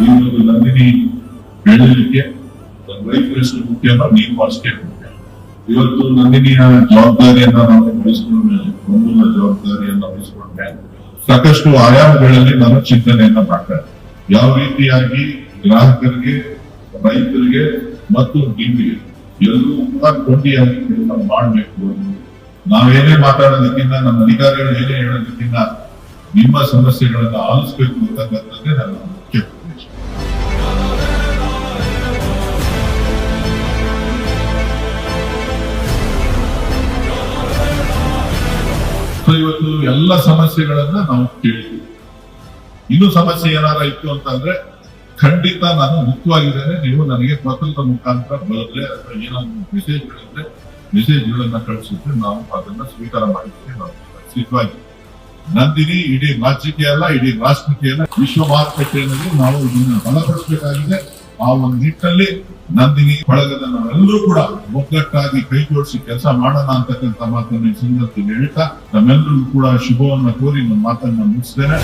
ಈ ನಂದಿನಿ ಬೆಳೆಯಲಿಕ್ಕೆ ಮುಖ್ಯ ಮುಖ್ಯನೋ ನೀವು ಅಷ್ಟೇ ಮುಖ್ಯ ಇವತ್ತು ನಂದಿನಿಯ ಜವಾಬ್ದಾರಿಯನ್ನ ನಾವು ವಹಿಸ್ಕೊಂಡ ಪ್ರಮೂಲ ಜವಾಬ್ದಾರಿಯನ್ನ ವಹಿಸ್ಕೊಂಡ್ರೆ ಸಾಕಷ್ಟು ಆಯಾಮಗಳಲ್ಲಿ ನಾನು ಚಿಂತನೆಯನ್ನ ಮಾಡ್ತಾರೆ ಯಾವ ರೀತಿಯಾಗಿ ಗ್ರಾಹಕರಿಗೆ, ರೈತರಿಗೆ ಮತ್ತು ನಿಮಗೆ ಎಲ್ಲರೂ ಕೂಡ ಕೊಂಡಿಯಾಗಿ ಕೆಲಸ ಮಾಡಬೇಕು ನಾವೇನೇ ಮಾತಾಡೋದಕ್ಕಿಂತ, ನಮ್ಮ ಅಧಿಕಾರಿಗಳು ಏನೇ ಹೇಳೋದಕ್ಕಿಂತ ನಿಮ್ಮ ಸಮಸ್ಯೆಗಳನ್ನ ಆಲಿಸ್ಬೇಕು ಅಂತಕ್ಕಂಥದ್ದೇ ನನ್ನ ಇವತ್ತು ಎಲ್ಲ ಸಮಸ್ಯೆಗಳನ್ನ ನಾವು ಕೇಳ್ತೀವಿ. ಇನ್ನು ಸಮಸ್ಯೆ ಏನಾರ ಇತ್ತು ಅಂತಂದ್ರೆ ಖಂಡಿತ ನಾನು ಮುಕ್ತವಾಗಿದ್ದೇನೆ ನೀವು ನನಗೆ ಪತ್ರದ ಮುಖಾಂತರ ಬರೆದ್ರೆ ಅಥವಾ ಏನಾದ್ರು ಮೆಸೇಜ್ಗಳಿದ್ರೆ ಮೆಸೇಜ್ಗಳನ್ನ ಕಳಿಸಿದ್ರೆ ನಾವು ಅದನ್ನ ಸ್ವೀಕಾರ ಮಾಡಿದ್ರೆ ನಾವು ಸಿದ್ಧವಾಗಿ ನಂದಿನಿ, ಇಡೀ ರಾಜ್ಯಕ್ಕೆ ಅಲ್ಲ, ಇಡೀ ರಾಷ್ಟ್ರಕ್ಕೆ ಅಲ್ಲ, ವಿಶ್ವ ಮಾರುಕಟ್ಟೆಯಲ್ಲಿ ನಾವು ಇದನ್ನ ಬಲಪಡಿಸಬೇಕಾಗಿದೆ. ಆ ಒಂದು ನಿಟ್ಟಿನಲ್ಲಿ ನಂದಿನಿ ಬಳಗದ ನಾವೆಲ್ಲರೂ ಕೂಡ ಒಗ್ಗಟ್ಟಾಗಿ ಕೈ ಜೋಡಿಸಿ ಕೆಲಸ ಮಾಡೋಣ ಅಂತಕ್ಕಂಥ ಮಾತನ್ನು ಸಂದರ್ಭದಲ್ಲಿ ಹೇಳ್ತಾ ನಮ್ಮೆಲ್ಲರಿಗೂ ಕೂಡ ಶುಭವನ್ನ ಕೋರಿ ನನ್ನ ಮಾತನ್ನ ಮುಗಿಸ್ತೇನೆ.